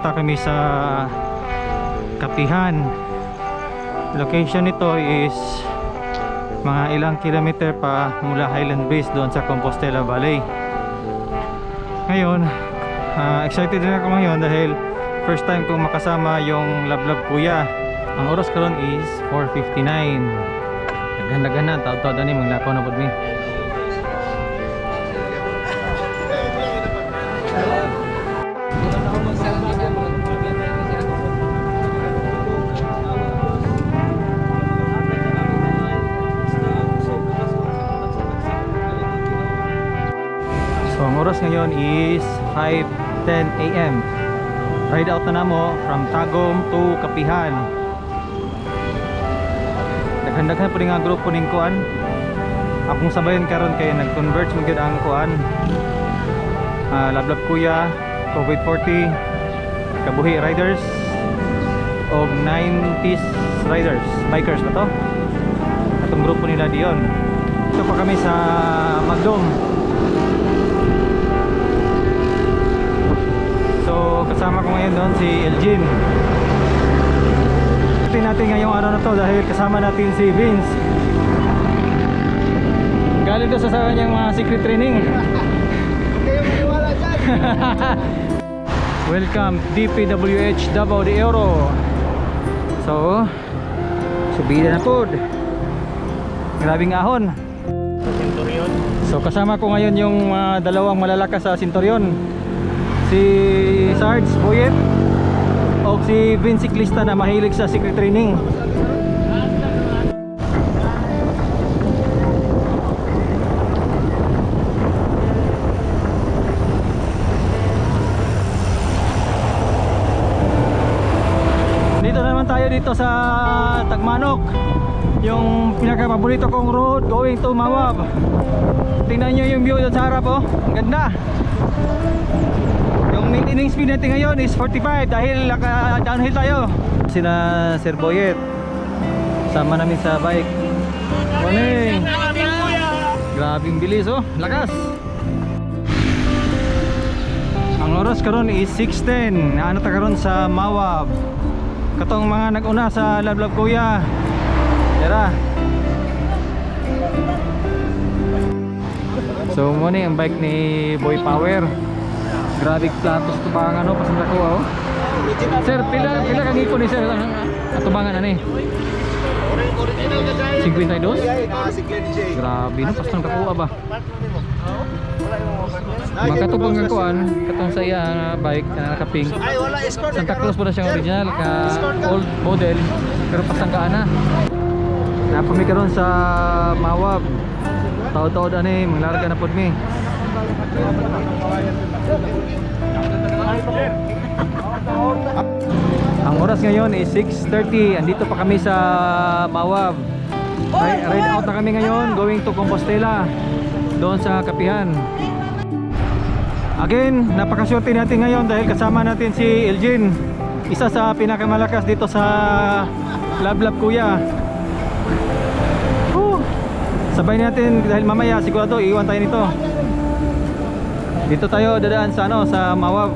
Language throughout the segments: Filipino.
pupunta kami sa Kapihan. Location nito is mga ilang kilometer pa mula Highland Base doon sa Compostela Valley. Ngayon ah, excited din ako ngayon dahil first time kong makasama yung Lablab Kuya. Ang oras karon is 4.59 Naghandagan na, taw-taw na ni maglakaw na po. Oras ngayon is 5.10 a.m. Ride out na namo from Tagum to Kapihan. Naghandag na po nga grupo ning kuan. Akong sabayan karon kay nag-converge mo ang kuan. Ah, Lablab Kuya, COVID-40, Kabuhi Riders, og 90s Riders, bikers ba to? Atong grupo nila diyon. Ito pa kami sa Magdom. So kasama ko ngayon doon si Elgin. Tingnan natin ngayong araw na to dahil kasama natin si Vince. Galing doon sa kanyang mga secret training. Kayo maniwala dyan. Welcome DPWH Davao de Oro. So, subida na po. Grabing ahon. So kasama ko ngayon yung mga dalawang malalakas sa Centurion. Si Sarge Boyet o si Vince Ciclista na mahilig sa secret training. Dito na naman tayo dito sa Tagmanok. Yung pinaka-paborito kong road going to Mawab. Tingnan nyo yung view sa harap oh. Ang ganda. Maintaining speed natin ngayon is 45 dahil naka downhill tayo. Sina Sir Boyet. Sama namin sa bike. Morning. Grabing bilis oh. Lakas. Ang oras karon is 6.10. Ano ta karon sa Mawab. Katong mga nag-una sa Lablab Kuya. Tara. So mo ni ang bike ni Boy Power. Grabe platos to pa ang ano pasanda ko oh. Sir, pila pila kang ipon ni sir ang atubangan ani? Original ka dyan. 52? Ah, si Glenn J. Grabe no pasang kakuha ba. Wala yung mga Makatubang nga kuan katong sa iya nga bike na nakaping. Santa Cruz po na siyang original ka old model pero pasanggaan na. Napami karon sa Mawab. Taod-taod ani manglarga na pod mi. Ang oras ngayon is 6.30 Andito pa kami sa Mawab Ride, ride out na kami ngayon Going to Compostela Doon sa Kapihan. Again, napakaswerte natin ngayon Dahil kasama natin si Elgin Isa sa pinakamalakas dito sa Lablab Kuya. Whew. Sabay natin dahil mamaya sigurado iwan tayo nito Dito tayo dadaan sa ano sa Mawab.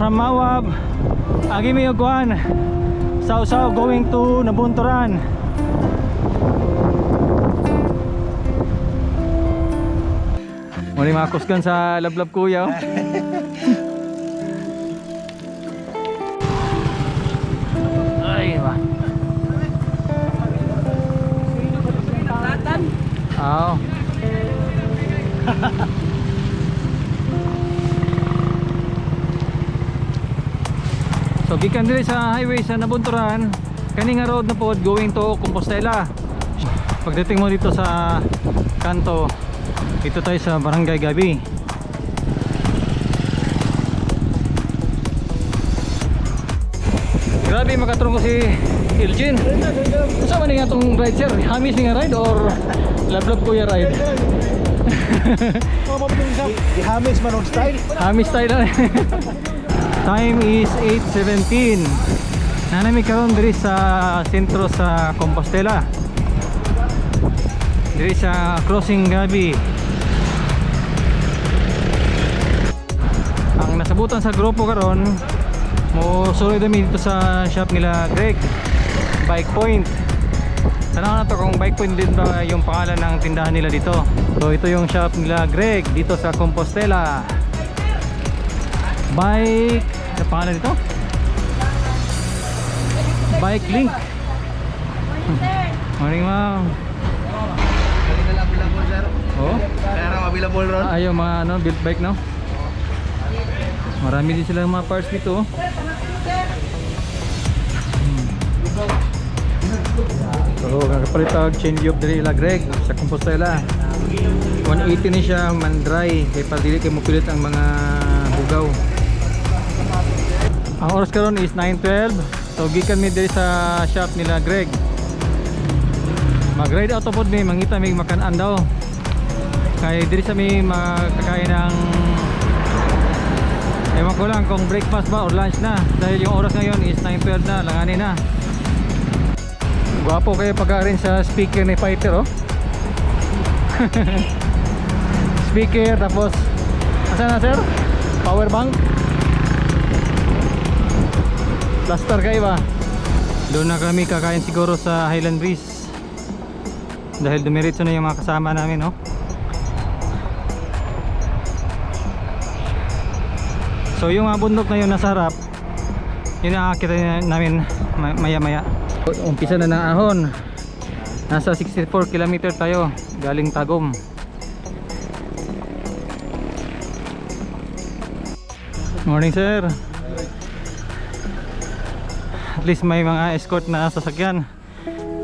From Mawab agi mi kuan Sausaw going to Nabunturan. Muli mga kusgan sa lablab kuya Oo So gikan diri sa highway sa Nabunturan, kani nga road na pod going to Compostela. Pagdating mo dito sa kanto, dito tayo sa Barangay Gabi. Grabe makatrong ko si Elgin. Sa man nga tong ride sir? Hamis nga ride or lablab kuya ride? Gihamis man ang style. Hamis lang. Time is 8.17 Nanami karon diri sa sentro sa Compostela. Diri sa Crossing Gabi. Ang nasabutan sa grupo karon mo suloy dami dito sa shop nila Greg Bike Point. Tanaw na to kung Bike Point din ba yung pangalan ng tindahan nila dito. So ito yung shop nila Greg dito sa Compostela. Bike, ano pangalan dito? Bike Link. Morning ma'am. Oh, Kaya available ron. ah, yung mga ano, built bike no? Marami din silang mga parts dito. oh. So, kakapalit tawag change of diri ila Greg sa Compostela. 180 ni siya man dry kay para dili kay mupilit ang mga bugaw. Ang oras karon is 9:12. So gikan mi diri sa shop nila Greg. Mag-ride out pod mi mangita mi makan daw. Kay diri sa mi makakain ng Ewan ko lang kung breakfast ba or lunch na Dahil yung oras ngayon is 9.12 na, langanin na Gwapo kayo pag-aarin sa speaker ni Fighter oh Speaker tapos Asa na sir? Power bank? Plaster kayo ba? Doon na kami kakain siguro sa Highland Breeze Dahil dumiritso na yung mga kasama namin oh So yung mga bundok na yun nasa harap Yun ang akita namin maya maya Umpisa na ng ahon. Nasa 64 km tayo Galing Tagum. Morning sir. At least may mga escort na sasakyan.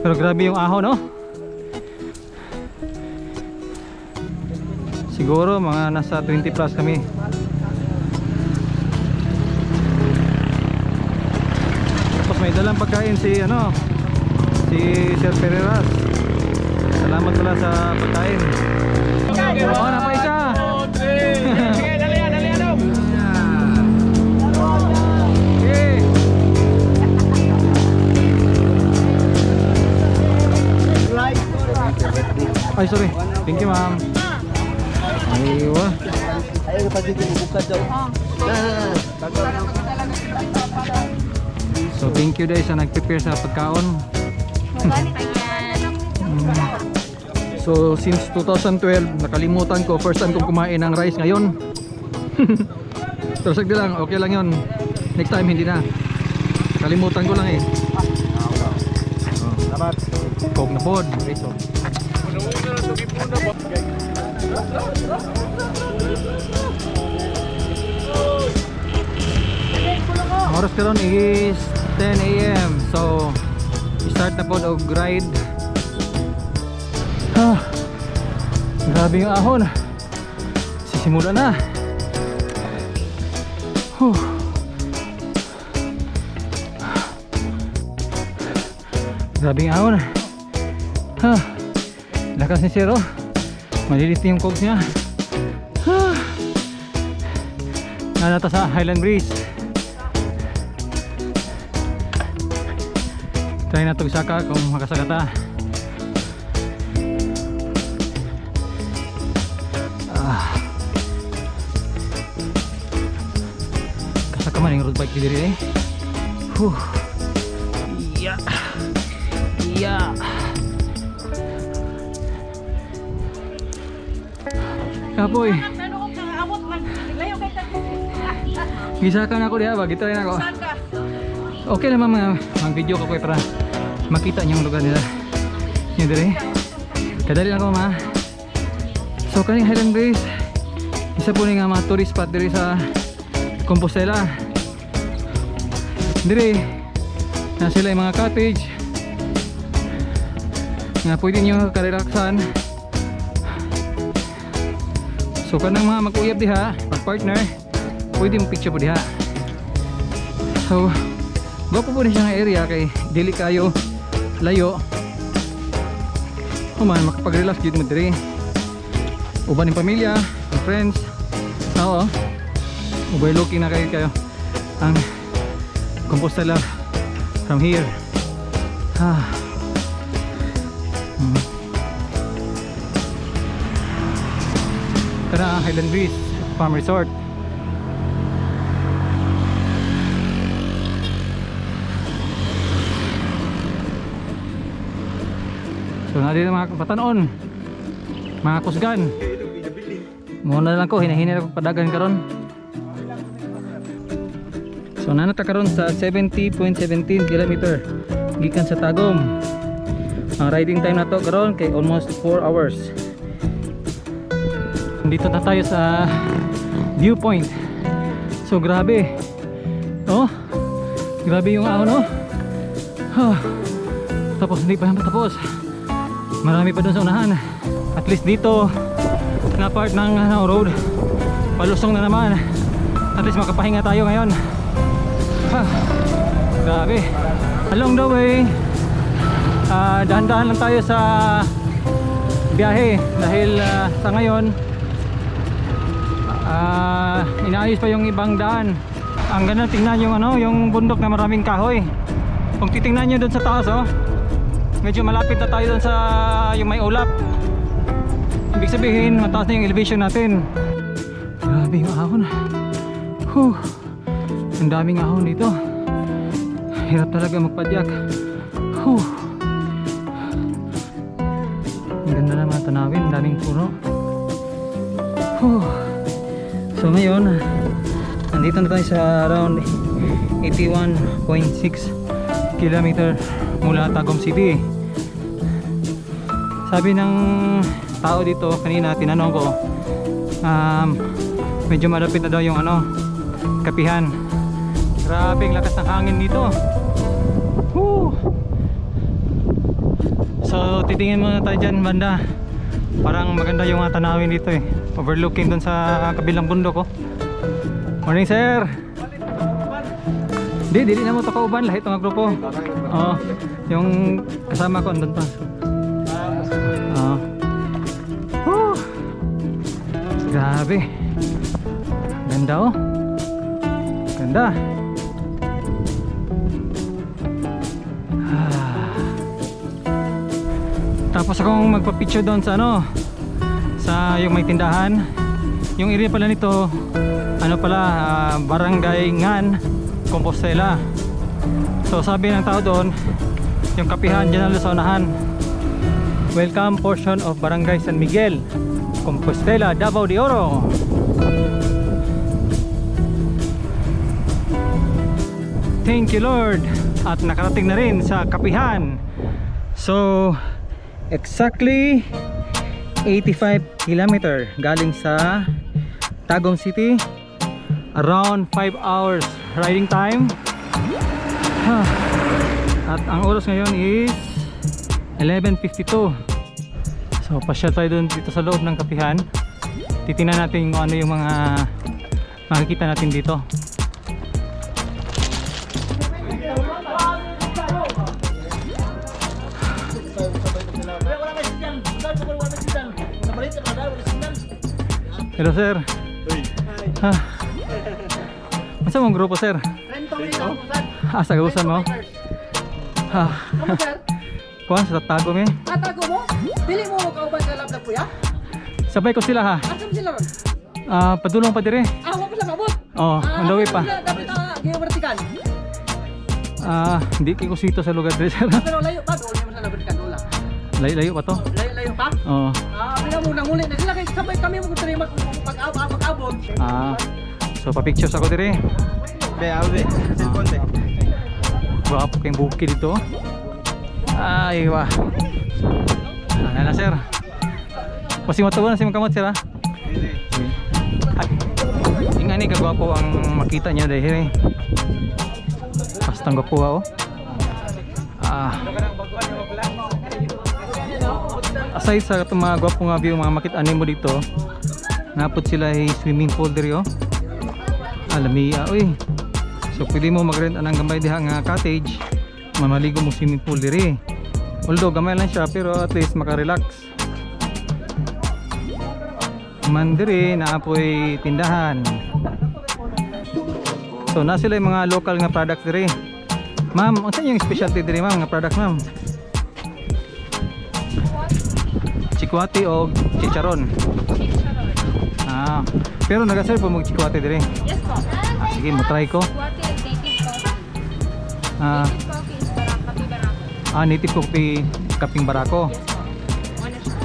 Pero grabe yung ahon no Siguro mga nasa 20 plus kami Dalang pagkain si ano si Sir Pereras. Salamat pala sa pagkain. Oh, na pa isa. Okay. Ay, sorry. Thank you, ma'am. Aywa. Ayaw pa dito buka daw. Ah, So, thank you guys sa nag-prepare sa pagkaon. Mm. So since 2012 nakalimutan ko first time kong kumain ng rice ngayon. Pero sagdi lang, okay lang 'yon. Next time hindi na. Nakalimutan ko lang eh. Salamat. Kog na pod. Oras karon is 10 a.m. So start na pod og ride. Ah, grabe yung ahon. Sisimula na. Huh. Grabe yung ahon. Ha. Lakas ni Zero. Malilit yung cogs niya. Ha. Nanata sa Highland Breeze. Try na itong saka kung makasagata. Ah. Kasaka man yung road bike diri eh. Huh. Yeah. Yeah. Kapoy, kay tagpo. gisakan ako diha ba? Gitry na ako. Okay naman mga, mga video ko ko para makita niyo yung lugar nila. Yun dire. Kadali lang ako ma. So kaning Highland Breeze isa po nga mga tourist spot dire sa Compostela. Dire na sila yung mga cottage nga pwede nyo karelaksan so kanang mga mag-uyab diha mag partner pwede mo picture po diha so Gwapo po na siya nga area kay dili kayo layo. O man makapag-relax gyud mo diri. Uban ng pamilya, ng friends. Oo. Overlooking na kayo kayo ang Compostela from here. Ah. Hmm. Ang Highland Breeze Farm Resort. Na din mga kapatanon Mga kusgan Muna lang ko, hinahinir ako padagan karon. So nanata karon sa 70.17 km gikan sa Tagum. Ang riding time na to karon kay almost 4 hours. Dito na tayo sa viewpoint. So grabe. Oh. Grabe yung ahon oh. Huh. Tapos hindi pa yan tapos. Marami pa doon sa unahan. At least dito na part ng ano, road palusong na naman. At least makapahinga tayo ngayon. Ha, grabe. Along the way, ah, dahan-dahan lang tayo sa biyahe dahil ah, sa ngayon ah, inaayos pa yung ibang daan. Ang ganda tingnan yung ano, yung bundok na maraming kahoy. Kung titingnan nyo doon sa taas oh, medyo malapit na tayo sa yung may ulap. Ibig sabihin, mataas na yung elevation natin. Grabe yung ahon. Whew. Ang daming ahon dito. Hirap talaga magpadyak. Whew. Ang ganda na mga tanawin, ang daming puno. Whew. So ngayon, nandito na tayo sa around 81.6 kilometer mula Tagum City. Sabi ng tao dito kanina, tinanong ko, um, medyo malapit na daw yung ano, kapihan. Grabe ang lakas ng hangin dito. Woo! So titingin muna tayo dyan banda. Parang maganda yung mga tanawin dito eh. Overlooking dun sa kabilang bundok oh. Morning sir! Di, dili na mo to kauban lahat ng grupo. Oo. Yung kasama ko andun pa. Oo. Woo! Grabe. Ganda oh. Ganda. Ah. Tapos akong magpa-picture doon sa ano sa yung may tindahan. Yung area pala nito ano pala ah, Barangay Ngan Compostela. So sabi ng tao doon yung kapihan dyan lang sa unahan. Welcome portion of Barangay San Miguel Compostela, Davao de Oro. Thank you Lord at nakarating na rin sa kapihan. So exactly 85 kilometer galing sa Tagum City around 5 hours riding time Ha. At ang oras ngayon is 11.52 so pasyal tayo dun dito sa loob ng kapihan. Titingnan natin kung ano yung mga makikita natin dito. Hello sir. Ha Masa mong grupo sir? Ah, sa gausan mo? Ha. Kuhan sa tago mi. Atago mo? Dili mo mo kauban sa lab na kuya? Sabay ko sila ha. Asa mo sila? Ah, padulong pa dire. Ah, wala pa lang abot. Oh, on the way pa. Dapat na giyovertikan. Ah, hindi kay ko sito sa lugar dire sir. Pero layo pa doon mo sa vertikan wala. Layo-layo pa to. Layo layo pa. Oh. Ah, bila mo nang ulit na sila kay sabay kami mo kuno pag-abot pag-abot. Ah. So pa-pictures ako dire. Be, abe. Cellphone be. Gwapo kayong buki dito. Ay, wah. Ano na sir? Pasi mo na si magkamot sir ha? Ay, yung ani kagwapo ang makita niya dahil eh. Bastang gwapo ha oh. Ah. Aside sa itong mga gwapo nga view, mga makita mo dito, napot sila ay swimming pool diri oh. Alamiya, uy. So pwede mo mag-rent anang gamay diha nga cottage, mamaligo mo swimming pool diri. Although gamay lang siya pero at least maka-relax. Man diri naapoy tindahan. So na sila yung mga local nga products diri. Ma'am, ano sa yung specialty diri ma'am nga products ma'am? Chikwati o chicharon? Ah, pero nag-serve po mag chikwati diri. Yes po. Ah, sige, mo try ko. Is native coffee? Ah, Native coffee is barang kape barako. ah native coffee kaping barako. Yes po. Ano siya?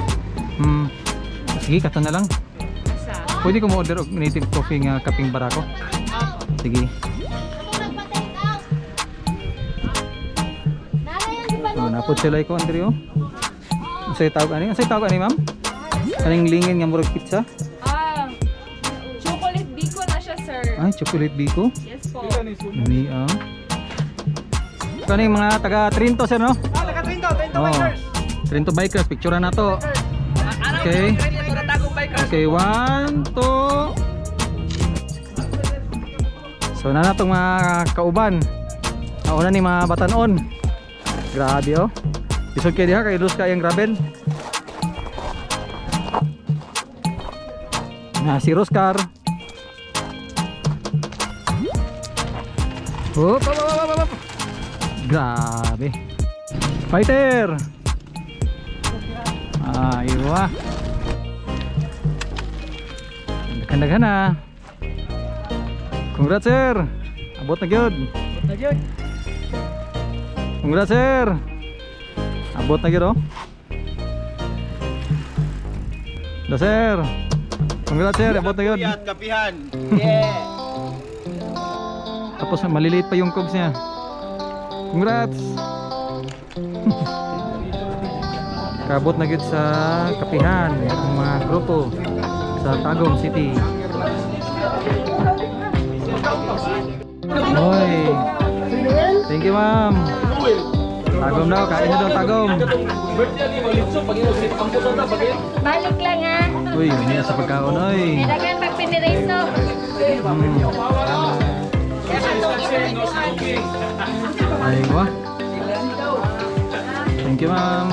Hmm. Sige, kato na lang. Pwede ko mo order og native coffee nga kaping barako. Sige. Oh, napod sila ko Andre oh. Unsay tawag ani? Unsay tawag ani, ma'am? Kaning lingin nga murag pizza? Ah, chocolate biko na siya, sir. Ay, chocolate biko. Yes po. Ni ah. Kaning mga taga Trinto sir no? Ah, taga Trinto, Trinto Oh. Bikers. Trinto bikers, picture na to. Ano Okay. Na na. Okay, one, two. So na natong mga kauban. Nauna ni mga batanon. Grabe oh. Isod kay diha kay lus kayang gravel. Na si Roscar. Hop, hop, hop, hop, hop. Grabe. Fighter. Ah, iwa. Daghan na. Congrats sir. Abot na gyud. Na yun. Congrats sir. Abot na gyud oh. Da sir. Congrats sir, abot na gyud. kapihan. Tapos maliliit pa yung cogs niya. Congrats. Kabot na sa kapihan ang mga grupo sa Tagum City. Hoy. Thank you, ma'am. Tagom daw, kain na daw tagom. Balik lang ha. Uy, hindi na sa pagkaon, oy. Dagan pag pinirace no. Hmm. Ay, wa. Thank you, ma'am.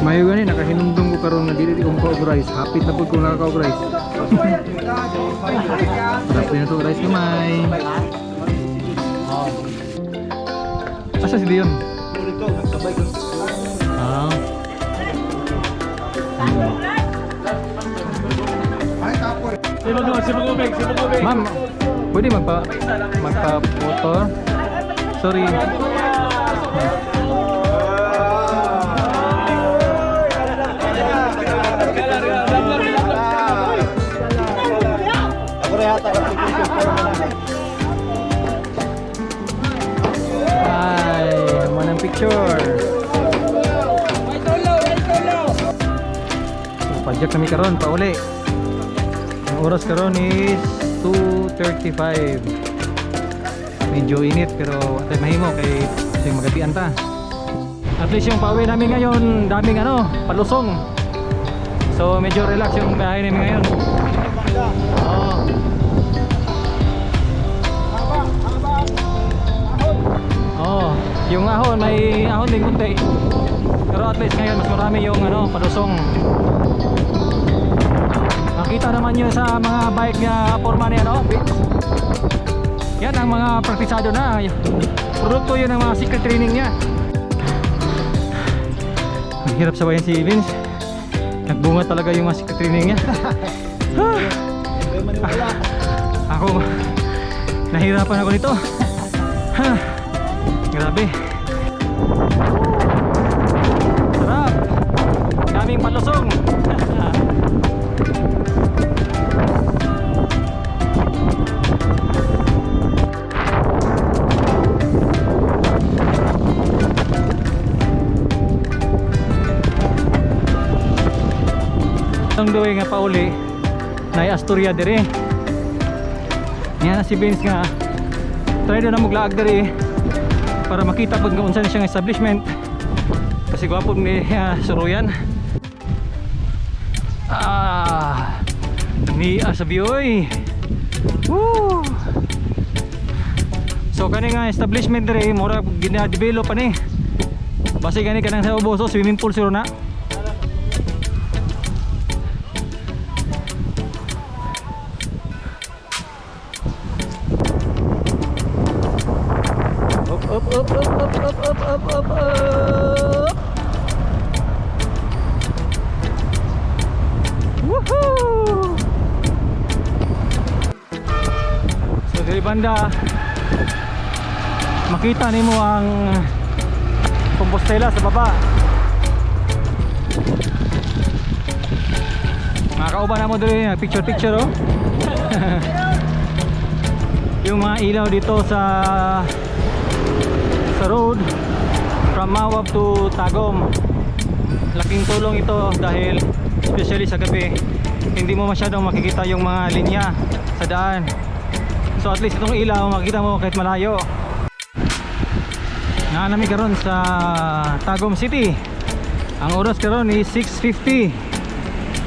Mayo gani nakahinumdum ko karon nga dili di ko og rice. Happy na pud ko nakaka og rice. Sarap din ito rice gamay. Asa si Dion? Ah. Ma'am, pwede magpa magpa-photo? Sorry. Ay, naman ang picture. Tulo. Padyak kami karon pa uli. Ang oras karon is 2:35. Medyo init pero atay mahimo kay kasi magatian ta. At least yung pauwi namin ngayon, daming ano, palusong. So medyo relax yung biyahe namin ngayon. Oo. Oh, yung ahon may ahon din kunti. Pero at least ngayon mas marami yung ano, palusong. Makita naman yun sa mga bike na forma niya, no? Vince? Yan ang mga praktisado na. Produkto yun ng mga secret training niya. Ang hirap sabayan si Vince. Nagbunga talaga yung mga secret training niya. ako, nahirapan ako nito. Grabe. Ang duwe nga pauli na Astoria dire. Yan na si Vince nga. Try na maglaag dire para makita pag unsa na siyang establishment. Kasi gwapo ni uh, Suruyan. Ah, ni Asabi oy. Woo! So kani nga establishment dire mura gina-develop pa ni. Basi gani kanang sa ubo swimming pool siro na. Banda makita nimo ang Compostela sa baba. Mga kauban na mo dili picture picture oh. Yung mga ilaw dito sa sa road from Mawab to Tagum. Laking tulong ito dahil especially sa gabi hindi mo masyadong makikita yung mga linya sa daan. So at least itong ilaw makikita mo kahit malayo. Naanami karon sa Tagum City. Ang oras karon is 6.50.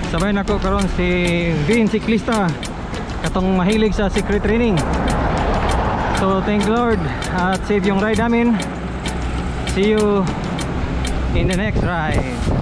Sabay nako karon si Vin Siklista katong mahilig sa secret training. So thank Lord at save yung ride namin. See you in the next ride.